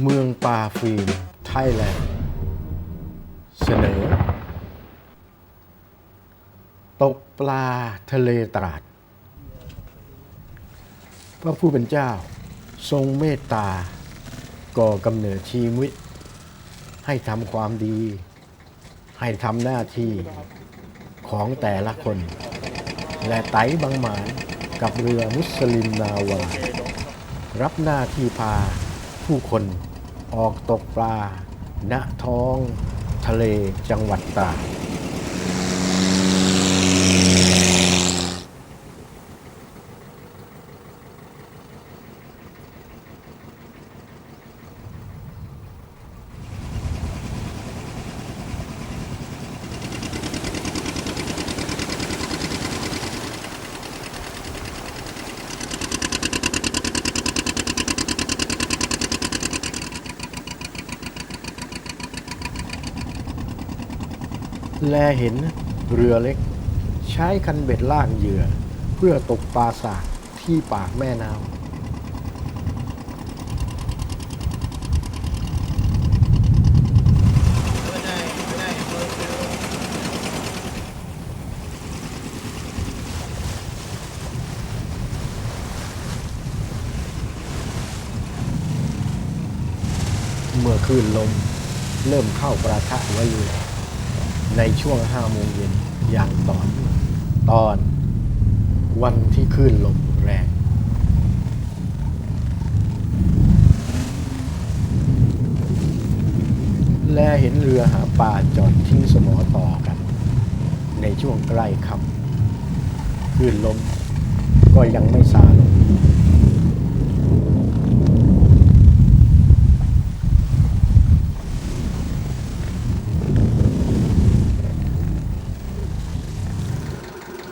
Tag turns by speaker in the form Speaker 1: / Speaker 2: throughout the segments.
Speaker 1: เมืองปลาฟิล์มไทยแลนด์เสนอ ตกปลาทะเลตราด พระผู้เป็นเจ้าทรงเมตตา ก่อกำเนิดชีวิต ให้ทำความดี ให้ทำหน้าที่ของแต่ละคน และไตบางหมานกับเรือมุสลิมนาวารับหน้าที่พา ผู้คนออกตกปลาณท้องทะเลจังหวัดตราด แลเห็นเรือเล็ก ใช้คันเบ็ดลากเหยื่อ เพื่อตกปลาสากที่ปากแม่น้ำเมื่อคืนลม เริ่มเข้าประทะไว้เรือ ในช่วงห้าโมงเย็นอย่างต่อเนื่องตอนวันที่คลื่นลมแรงและเห็นเรือหาปลาจอดทิ้งสมอต่อกัน ในช่วงใกล้ค่ำคลื่นลมก็ยังไม่ซาลง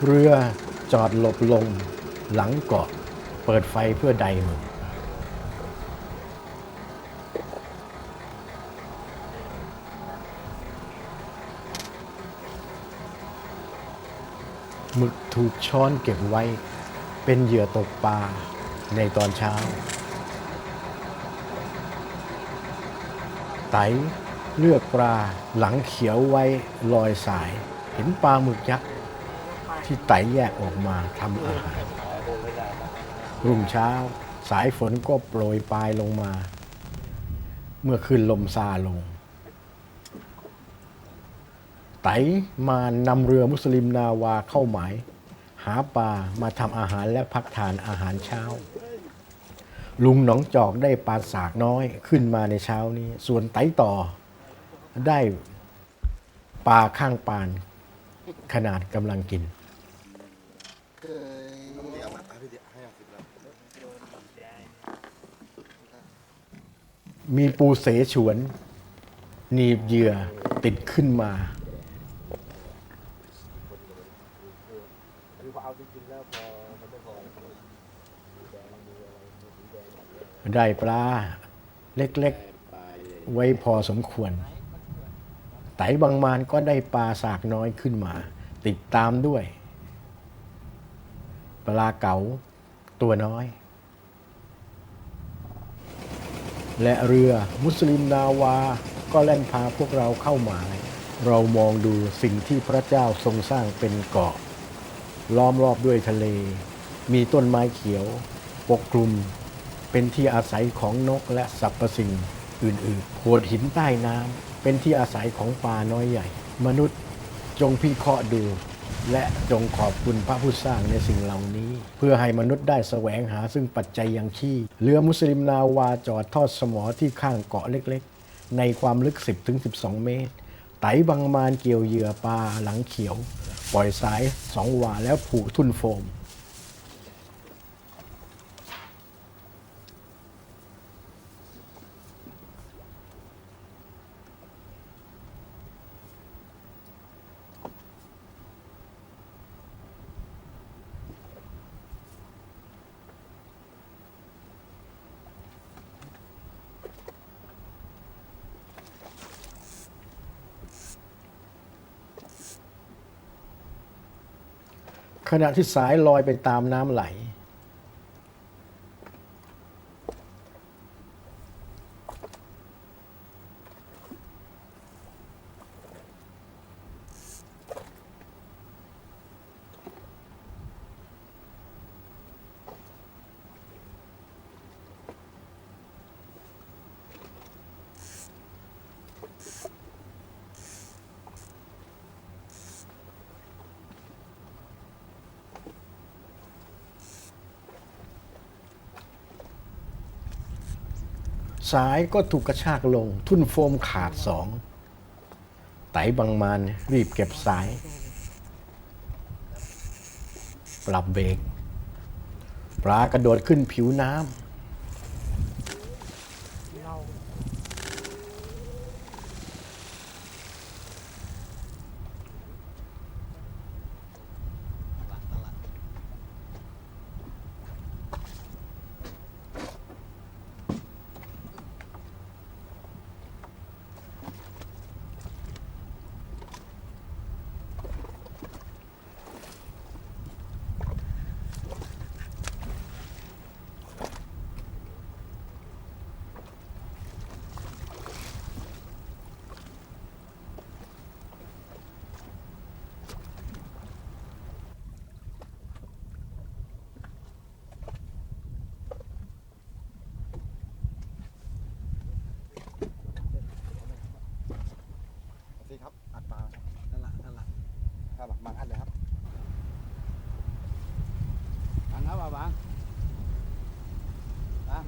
Speaker 1: เรือจอดหลบลงหลังเกาะเปิดไฟเพื่อใดมึกหมึกถูกช้อนเก็บไว้ เป็นเหยื่อตกปลาในตอนเช้า ไตเลือกปลาหลังเขียวไว้ลอยสาย เห็นปลาหมึกยักษ์ ที่ไตแยกออกมาทำอาหาร รุ่งเช้า สายฝนก็โปรยปลายลงมา เมื่อขึ้นลมซาลง ไตมานำเรือมุสลิมนาวาเข้าหมาย หาปลามาทำอาหารและพักทานอาหารเช้า ลุงหนองจอกได้ปลาสากน้อยขึ้นมาในเช้านี้ ส่วนไตต่อได้ปลาข้างปานขนาดกำลังกิน มีปูเสฉวนหนีบเหยื่อติดขึ้นมา ได้ปลาเล็กๆ ไว้พอสมควร ไตบางมานก็ได้ปลาสากน้อยขึ้นมา ติดตามด้วย ปลาเก๋าตัวน้อย และเรือมุสลิมนาวา ก็แล่นพาพวกเราเข้าหมาย เรามองดูสิ่งที่พระเจ้าทรงสร้างเป็นเกาะ ล้อมรอบด้วยทะเล มีต้นไม้เขียว ปกคลุม เป็นที่อาศัยของนกและสรรพสิ่งอื่นๆโขดหินใต้น้ำเป็นที่อาศัยของปลาน้อยใหญ่ มนุษย์จงพิเคราะห์ดู และจงขอบคุณพระผู้สร้างในสิ่งเหล่านี้ เพื่อให้มนุษย์ได้แสวงหาซึ่งปัจจัยยังชีพเรือมุสลิมนาวาจอดทอดสมอที่ข้างเกาะเล็กๆ ในความลึก 10-12 เมตร ไตบางมานเกี่ยวเหยื่อปลาหลังเขียว ปล่อยสายสองวาแล้วผูกทุ่นโฟม ขณะที่สายลอยไปตามน้ำไหล สายก็ถูกกระชากลง ทุ่นโฟมขาดสอง ไตบางมานรีบเก็บสาย ปรับเบรกปลากระโดดขึ้นผิวน้ำ
Speaker 2: รา
Speaker 3: สิครับ อัดปลาครับ
Speaker 2: นั่นแหละนั่นแหละ
Speaker 3: ครับบางอันเลยครับ
Speaker 2: บางครับบางบางบาง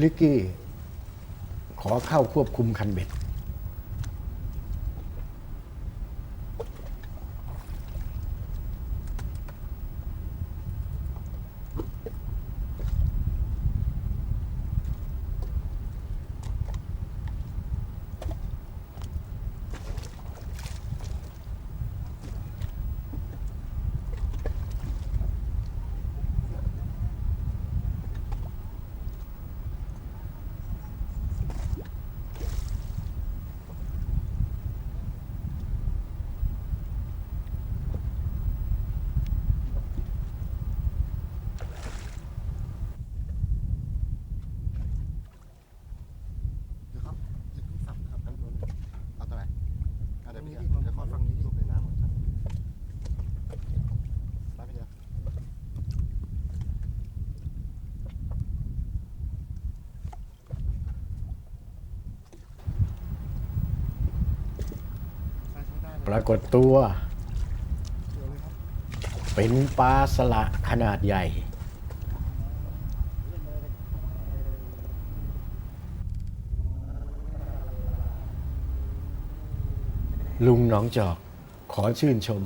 Speaker 1: ลิกกี้ ขอเข้าควบคุมคันเบ็ด
Speaker 3: ยวครับเดี๋ยวสับครับกันตัวนึงเอาตัวไหน เอาเดี๋ยวพี่เดี๋ยวขอฟังนี้ที่ในน้ำก่อนครับไปพี่เดียวใช้ใช้ได้
Speaker 1: ปรากฏตัว
Speaker 3: เดี๋ยวเลยครับ
Speaker 1: เป็นปลาสละขนาดใหญ่ ลุงหน้องจอก ขอชื่นชม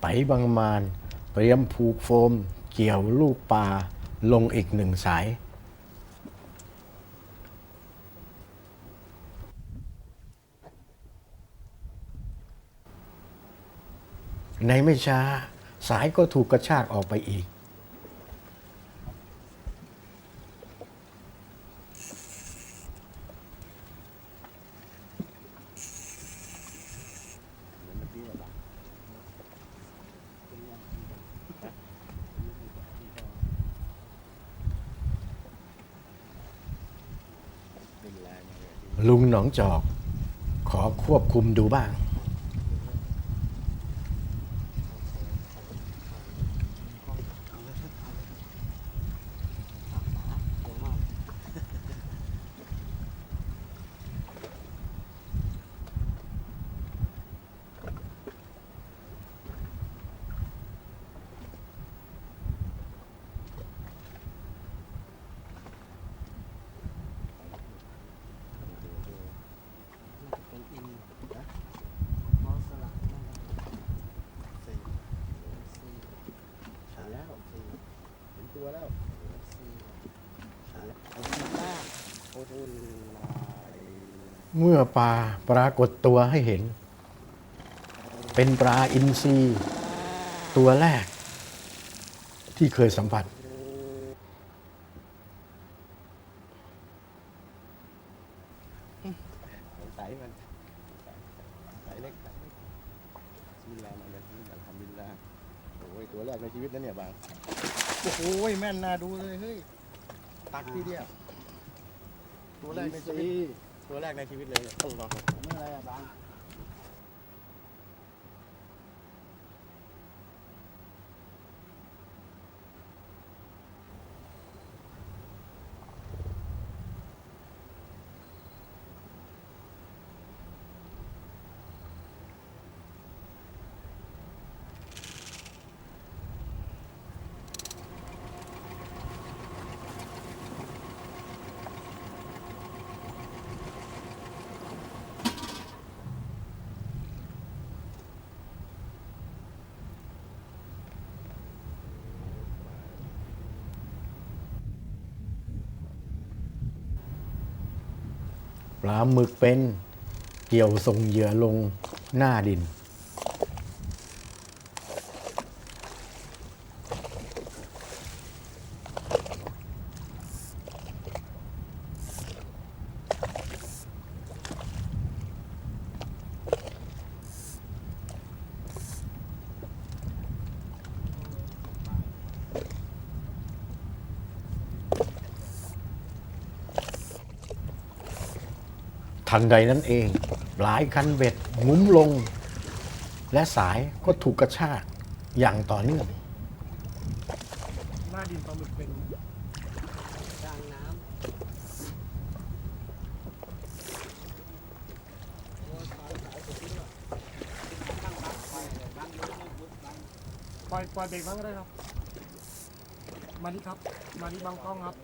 Speaker 1: ไตบางมานเตรียมผูกโฟม เกี่ยวลูกปลาลงอีกหนึ่งสาย ในไม่ช้า สายก็ถูกกระชากออกไปอีก ลุงหนองจอก ขอควบคุมดูบ้าง
Speaker 2: เดี๋ยวมาก น่าจะเป็นอินนะมอสลักน่าจะเป็น
Speaker 3: สี่
Speaker 2: ซี
Speaker 3: ใช่แล้วสี่เห็นตัวแล้ว
Speaker 2: ซีขาแล้วเอาที่หน้าโอ้โหลาย
Speaker 1: เมื่อปลาปรากฏตัวให้เห็น เป็นปลาอินทรีตัวแรก ที่เคยสัมผัส
Speaker 3: ไตมันไตเล็กไตเล็กบินลามาเลยบินลาทำบินลาโอ้ยตัวแรกในชีวิตนะเนี่ยบาง โอ้โหแม่นน่าดูเลยเฮ้ย ตักทีเดียวตัวแรกในชีวิต ตัวแรกในชีวิตเลยต้องรอ
Speaker 2: ไม่อะไรอะบาง
Speaker 1: ปลาหมึกเป็นเกี่ยวส่งเหยื่อลงหน้าดิน ทันใดนั้นเอง หลายคันเบ็ดงุ้มลง และสายก็ถูกกระชากอย่างต่อเนื่อง
Speaker 2: หน้าดินปลาหมึกเป็นกลางน้ำโอ้ยปลาสายสุดที่ว่าตั้งรับไปเบังเลยไม่ยุดบัง
Speaker 4: ปล่อยปล่อยเบรกบ้างก็ได้ครับ มานี่ครับ มานี่บางกล้องครับ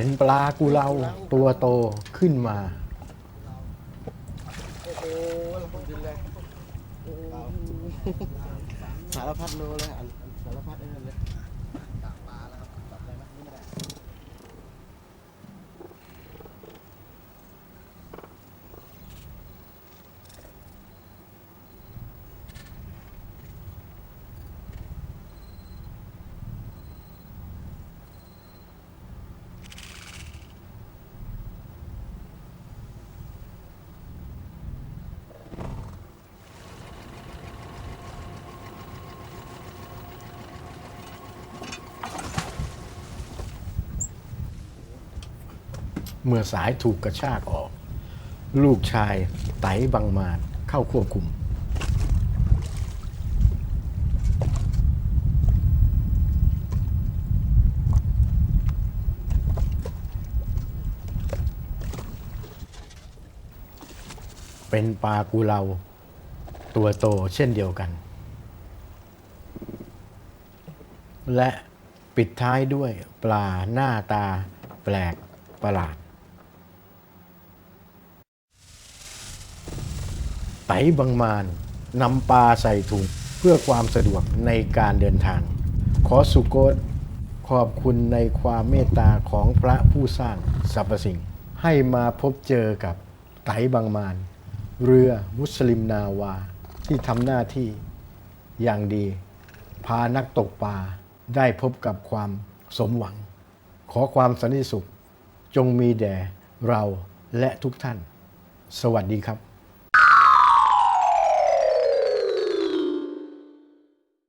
Speaker 3: เป็น
Speaker 1: ปลากุเลาตัวโตขึ้นมา
Speaker 3: โอ้โหเราต้องดินเลยหสาพัดโลเลยอันอันสารพัดไอ้นั่นเลยกากปลาแล้วครับจับได้ไหมนี่ไม่ได้
Speaker 1: เมื่อสายถูกกระชากออก ลูกชายไตบังมานเข้าควบคุม เป็นปลากุเลาตัวโตเช่นเดียวกัน และปิดท้ายด้วยปลาหน้าตาแปลกประหลาด ไตบางมานนำปลาใส่ถุงเพื่อความสะดวกในการเดินทาง ขอสุโกตขอบคุณในความเมตตาของพระผู้สร้างสรรพสิ่ง ให้มาพบเจอกับไตบางมาน เรือมุสลิมนาวา ที่ทำหน้าที่อย่างดี พานักตกปลาได้พบกับความสมหวัง ขอความสันติสุขจงมีแด่เราและทุกท่าน สวัสดีครับ